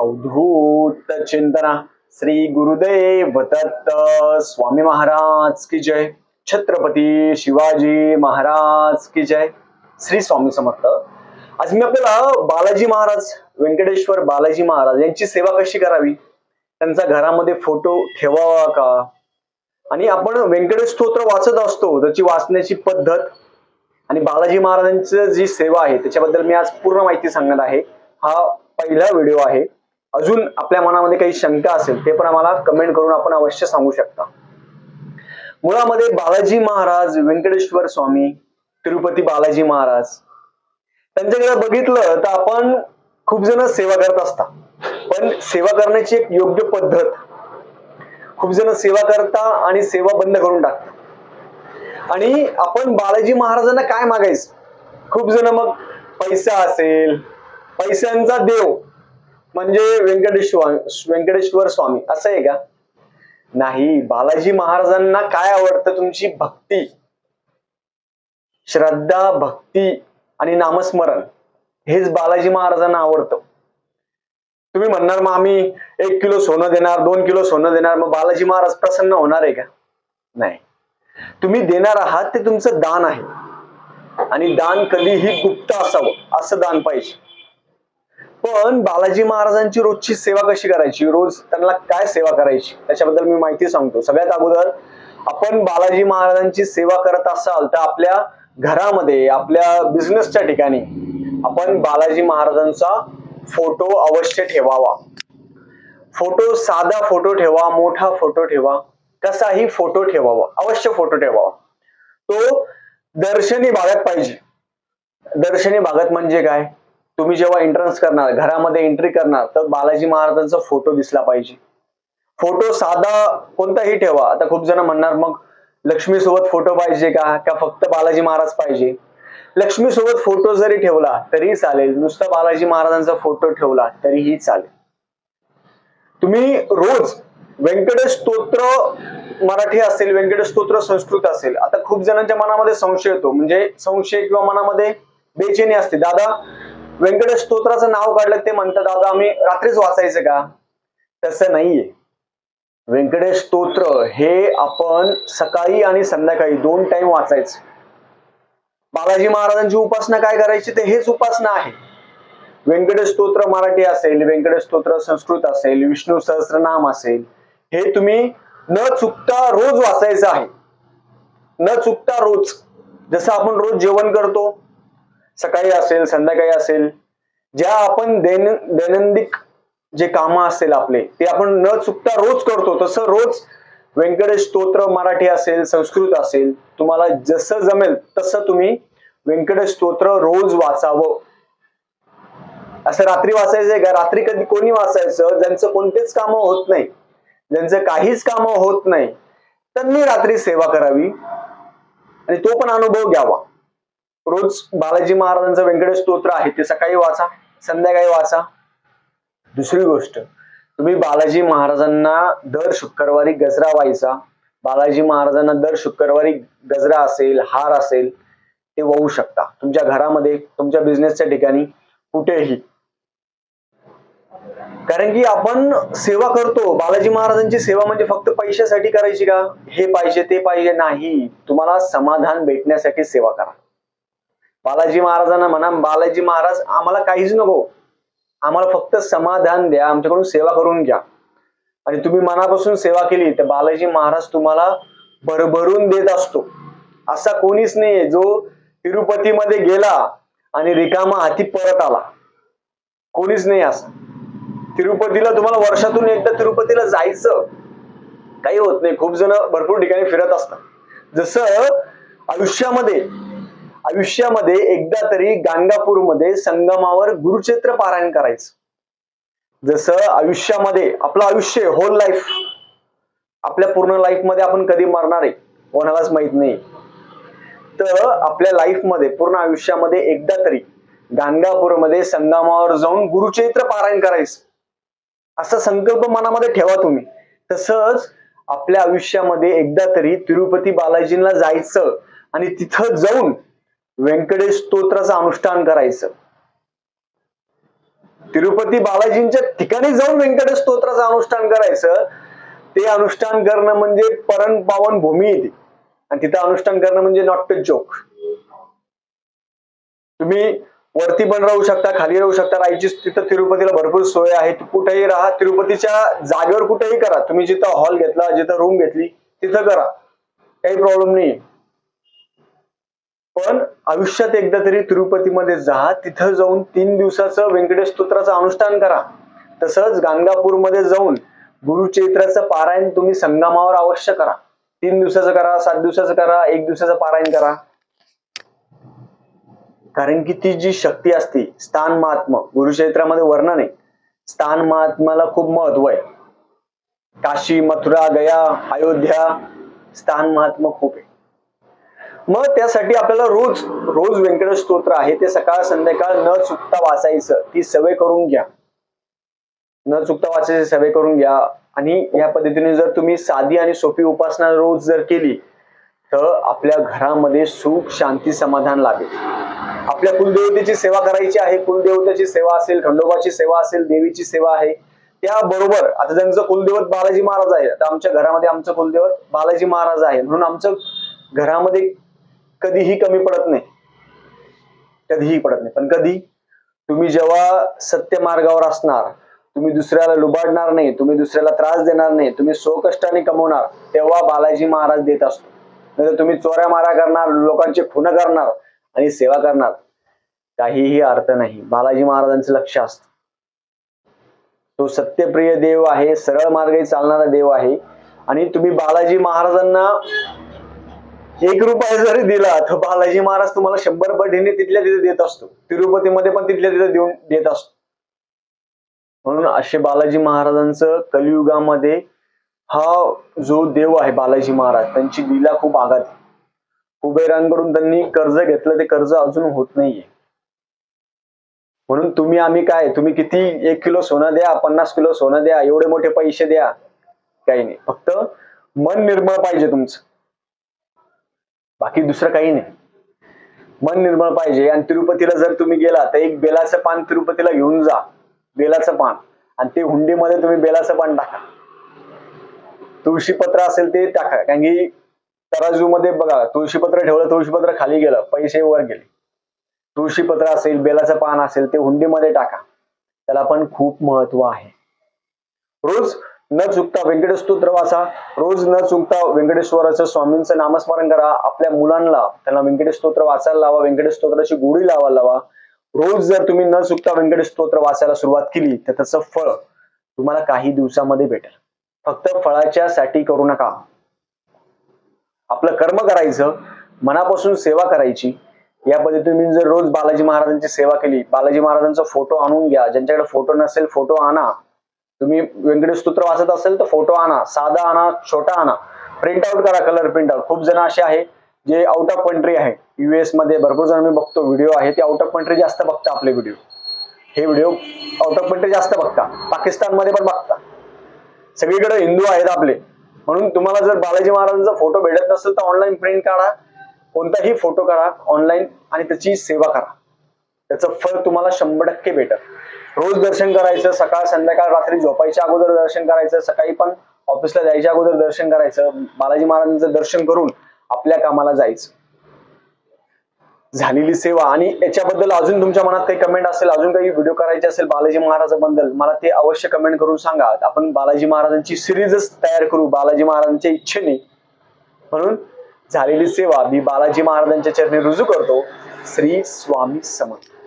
अवधूत चिंतना. श्री गुरुदेव दत्त स्वामी महाराज की जय. छत्रपती शिवाजी महाराज की जय. श्री स्वामी समर्थ. आज मी आपल्याला बालाजी महाराज व्यंकटेश्वर बालाजी महाराज यांची सेवा कशी करावी? त्यांचा घरामध्ये फोटो ठेवावा का? आणि आपण व्यंकटेश स्तोत्र वाचत असतो त्याची वाचण्याची पद्धत. आणि बालाजी महाराजांची जी सेवा आहे त्याच्याबद्दल मी आज पूर्ण माहिती सांगणार आहे. हा पहिला व्हिडिओ आहे. अजून आपल्या मनामध्ये काही शंका असेल ते पण आम्हाला कमेंट करून आपण अवश्य सांगू शकता. मुळामध्ये बालाजी महाराज व्यंकटेश्वर स्वामी तिरुपती बालाजी महाराज त्यांच्याकडे बघितलं तर आपण खूप जण सेवा करत असता. पण सेवा करण्याची एक योग्य पद्धत खूप जण सेवा करता आणि सेवा बंद करून टाकतात आणि आपण बालाजी महाराजांना काय मागायचं? खूप जण मग पैसा असेल पैशांचा देव म्हणजे व्यंकटेश्वर व्यंकटेश्वर स्वामी असं आहे का? नाही बालाजी महाराजांना काय आवडतं तुमची भक्ती? श्रद्धा भक्ती आणि नामस्मरण हेच बालाजी महाराजांना आवडतं. तुम्ही म्हणणार मग आम्ही एक किलो सोनं देणार दोन किलो सोनं देणार मग बालाजी महाराज प्रसन्न होणार आहे का? नाही. तुम्ही देणार आहात ते तुमचं दान आहे. आणि दान कधीही गुप्त असावं असं दान पाहिजे. पण बालाजी महाराजांची रोजची सेवा कशी करायची? रोज त्यांना काय सेवा करायची? त्याच्याबद्दल मी माहिती सांगतो. सगळ्यात अगोदर आपण बालाजी महाराजांची सेवा करत असाल तर आपल्या घरामध्ये आपल्या बिझनेसच्या ठिकाणी आपण बालाजी महाराजांचा फोटो अवश्य ठेवावा. फोटो साधा फोटो ठेवा मोठा फोटो ठेवा कसाही फोटो ठेवावा अवश्य फोटो ठेवावा. तो दर्शनी भागात पाहिजे. दर्शनी भागात म्हणजे काय? तुम्ही जेव्हा एंट्रन्स करणार घरामध्ये एंट्री करणार तर बालाजी महाराजांचा फोटो दिसला पाहिजे. फोटो साधा कोणताही ठेवा. आता खूप जण म्हणणार मग लक्ष्मी सोबत फोटो पाहिजे का? का फक्त बालाजी महाराज पाहिजे? लक्ष्मी सोबत फोटो जरी ठेवला तरी चालेल. नुसता बालाजी महाराजांचा फोटो ठेवला तरीही चालेल. तुम्ही रोज व्यंकटेश स्तोत्र मराठी असेल व्यंकटेश स्तोत्र संस्कृत असेल आता खूप जणांच्या मनामध्ये संशय येतो. म्हणजे संशय किंवा मनामध्ये बेचैनी असते. दादा व्यंकटेश स्तोत्राचं नाव काढलं ते म्हणतात दादा आम्ही रात्रीच वाचायचं का? तसं नाहीये. व्यंकटेश स्तोत्र हे आपण सकाळी आणि संध्याकाळी दोन टाइम वाचायचं. बालाजी महाराजांची उपासना काय करायची ते हेच उपासना आहे. व्यंकटेश स्तोत्र मराठी असेल व्यंकटेश स्तोत्र संस्कृत असेल विष्णू सहस्रनाम असेल हे तुम्ही न चुकता रोज वाचायचं आहे. न चुकता रोज. जसं आपण रोज जेवण करतो सकाळी असेल संध्याकाळी असेल ज्या आपण दैन दैनंदिन जे कामं असतील आपले ते आपण न चुकता रोज करतो. तसं रोज व्यंकटेश स्तोत्र मराठी असेल संस्कृत असेल तुम्हाला जसं जमेल तसं तुम्ही व्यंकटेश स्तोत्र रोज वाचावं. असं रात्री वाचायचंय का? रात्री कधी कोणी वाचायचं? ज्यांचं कोणतेच कामं होत नाही ज्यांचं काहीच कामं होत नाही त्यांनी रात्री सेवा करावी आणि तो पण अनुभव घ्यावा. रोज बालाजी महाराजांचं व्यंकटेश स्तोत्र आहे ते सकाळी वाचा संध्याकाळी वाचा. दुसरी गोष्ट तुम्ही बालाजी महाराजांना दर शुक्रवारी गजरा व्हायचा बालाजी महाराजांना दर शुक्रवारी गजरा असेल हार असेल ते वाहू शकता. तुमच्या घरामध्ये तुमच्या बिझनेसच्या ठिकाणी कुठेही. कारण की आपण सेवा करतो. बालाजी महाराजांची सेवा म्हणजे फक्त पैशासाठी करायची का? हे पाहिजे ते पाहिजे नाही. तुम्हाला समाधान भेटण्यासाठी सेवा करा. बालाजी महाराजांना म्हणा बालाजी महाराज आम्हाला काहीच नको. आम्हाला फक्त समाधान द्या आमच्याकडून सेवा करून घ्या. आणि तुम्ही मनापासून सेवा केली तर बालाजी महाराज तुम्हाला भरभरून देत असतो. असा कोणीच नाहीये जो तिरुपतीमध्ये गेला आणि रिकामा हाती परत आला. कोणीच नाही असं. तिरुपतीला तुम्हाला वर्षातून एकदा तिरुपतीला जायचं. काही होत नाही. खूप जण भरपूर ठिकाणी फिरत असतात. जसं आयुष्यामध्ये आयुष्यामध्ये एकदा तरी गाणगापूरमध्ये संगमावर गुरुक्षेत्र पारायण करायचं. जसं आयुष्यामध्ये आपलं आयुष्य होल लाईफ आपल्या पूर्ण लाईफमध्ये आपण कधी मरणार आहे कोणालाच माहीत नाही. तर आपल्या लाईफमध्ये पूर्ण आयुष्यामध्ये एकदा तरी गाणगापूरमध्ये संगमावर जाऊन गुरुचैत्र पारायण करायचं. असा संकल्प मनामध्ये ठेवा तुम्ही. तसंच आपल्या आयुष्यामध्ये एकदा तरी तिरुपती बालाजींना जायचं आणि तिथं जाऊन व्यंकटेश स्तोत्राचं अनुष्ठान करायचं. तिरुपती बालाजींच्या ठिकाणी जाऊन व्यंकटेश स्तोत्राचं अनुष्ठान करायचं. ते अनुष्ठान करणं म्हणजे परम पावन भूमी येते. आणि तिथं अनुष्ठान करणं म्हणजे नॉट टू जोक तुम्ही वरती पण राहू शकता खाली राहू शकता. राहायची तिथं तिरुपतीला भरपूर सोय आहे. कुठेही राहा तिरुपतीच्या जागेवर कुठेही करा. तुम्ही जिथं हॉल घेतला जिथं रूम घेतली तिथं करा. काही प्रॉब्लेम नाही पण आयुष्यात एकदा तरी तिरुपतीमध्ये जा तिथं जाऊन तीन दिवसाचं व्यंकटेश स्तोत्राचं अनुष्ठान करा. तसंच गाणगापूरमध्ये जाऊन गुरुचैत्राचं पारायण तुम्ही संगमावर अवश्य करा. तीन दिवसाचं करा सात दिवसाचं करा एक दिवसाचं पारायण करा. कारण की ती जी शक्ती असते स्थान महात्मा गुरुचैत्रामध्ये वर्णन आहे स्थान महात्म्याला खूप महत्त्व आहे. काशी मथुरा गया अयोध्या स्थान महात्मा खूप आहे. मग त्यासाठी आपल्याला रोज रोज व्यंकटेश स्तोत्र आहे. ते सकाळ संध्याकाळ न चुकता वाचायचं. ती सवय करून घ्या. न चुकता वाचायची सवय करून घ्या. आणि या पद्धतीने जर तुम्ही साधी आणि सोपी उपासना रोज जर केली तर आपल्या घरामध्ये सुख शांती समाधान लागेल. आपल्या कुलदेवतेची सेवा करायची आहे. कुलदेवतेची सेवा असेल खंडोबाची सेवा असेल देवीची सेवा आहे. त्याबरोबर आता त्यांचं कुलदेवत बालाजी महाराज आहे आता आमच्या घरामध्ये आमचं कुलदेवत बालाजी महाराज आहे. म्हणून आमचं घरामध्ये कधीही कमी पडत नाही. कधीही पडत नाही. पण कधी? तुम्ही जेव्हा सत्य मार्गावर असणार तुम्ही दुसऱ्याला लुबाडणार नाही तुम्ही दुसऱ्याला त्रास देणार नाही तुम्ही स्वकष्टाने कमवणार तेव्हा बालाजी महाराज देत असतो. नाही तुम्ही चोऱ्या मारा करणार लोकांचे खुन करणार आणि सेवा करणार. काहीही अर्थ नाही. बालाजी महाराजांचं लक्ष असतं. तो सत्यप्रिय देव आहे सरळ मार्गे चालणारा देव आहे. आणि तुम्ही बालाजी महाराजांना एक रुपया जरी दिला तर बालाजी महाराज तुम्हाला शंभर पटीने तिथल्या तिथे देत असतो. तिरुपतीमध्ये पण तिथल्या तिथे देऊन देत असतो. म्हणून असे बालाजी महाराजांचं कलियुगामध्ये हा जो देव आहे बालाजी महाराज त्यांची लीला खूप आघात आहे. कुबेरांकडून त्यांनी कर्ज घेतलं ते कर्ज अजून होत नाहीये. म्हणून तुम्ही आम्ही काय तुम्ही किती एक किलो सोनं द्या पन्नास किलो सोनं द्या एवढे मोठे पैसे द्या. काही नाही. फक्त मन निर्मळ पाहिजे तुमचं. बाकी दुसरं काही नाही. मन निर्मळ पाहिजे. आणि तिरुपतीला जर तुम्ही गेला तर एक बेलाचं पान तिरुपतीला घेऊन जा. बेलाचं पान. आणि ते हुंडीमध्ये तुम्ही बेलाचं पान टाका. तुळशीपत्र असेल ते टाका. कारण की तराजू मध्ये बघा तुळशीपत्र ठेवलं तुळशीपत्र खाली गेलं पैसे वर गेले. तुळशीपत्र असेल बेलाचं पान असेल ते हुंडीमध्ये टाका. त्याला पण खूप महत्त्व आहे. रोज न चुकता व्यंकटेश स्तोत्र वाचा रोज न चुकता व्यंकटेश्वराचं स्वामींचं नामस्मरण करा. आपल्या मुलांना त्यांना व्यंकटेश स्तोत्र वाचायला लावा व्यंकटेश स्तोत्राची गोडी लावायला लावा. रोज जर तुम्ही न चुकता व्यंकटेश स्तोत्र वाचायला सुरुवात केली तर त्याचं फळ तुम्हाला काही दिवसामध्ये भेटेल. फक्त फळाच्या साठी करू नका. आपलं कर्म करायचं मनापासून सेवा करायची. या पद्धतीने जर रोज बालाजी महाराजांची सेवा केली बालाजी महाराजांचा फोटो आणून घ्या. ज्यांच्याकडे फोटो नसेल फोटो आणा. तुम्ही व्यंकटेश स्तोत्र वाचत असेल तर फोटो आणा साधा आणा छोटा आणा. प्रिंट आउट करा कलर प्रिंट आउट खूप जण असे आहे जे आउट ऑफ कंट्री आहे. युएसमध्ये भरपूर जण मी बघतो व्हिडिओ आहे ते आउट ऑफ कंट्री जास्त बघता आपले व्हिडिओ हे व्हिडिओ आउट ऑफ कंट्री जास्त बघता. पाकिस्तानमध्ये पण बघता. सगळीकडे हिंदू आहेत आपले. म्हणून तुम्हाला जर बालाजी महाराजांचा फोटो भेटत नसेल तर ऑनलाईन प्रिंट काढा. कोणताही फोटो करा ऑनलाईन आणि त्याची सेवा करा. त्याचं फळ तुम्हाला शंभर टक्के भेटत रोज दर्शन करायचं सकाळ संध्याकाळ रात्री झोपायच्या अगोदर दर्शन करायचं सकाळी पण ऑफिसला जायच्या अगोदर दर्शन करायचं. बालाजी महाराजांचं दर्शन करून आपल्या कामाला जायचं. झालेली सेवा आणि याच्याबद्दल अजून तुमच्या मनात काही कमेंट असेल अजून काही व्हिडिओ करायचे असेल बालाजी महाराजांबद्दल मला ते अवश्य कमेंट करून सांगा. आपण बालाजी महाराजांची सिरीजच तयार करू बालाजी महाराजांच्या इच्छेने. म्हणून झालेली सेवा मी बालाजी महाराजांच्या चरणी रुजू करतो. श्री स्वामी समर्थ.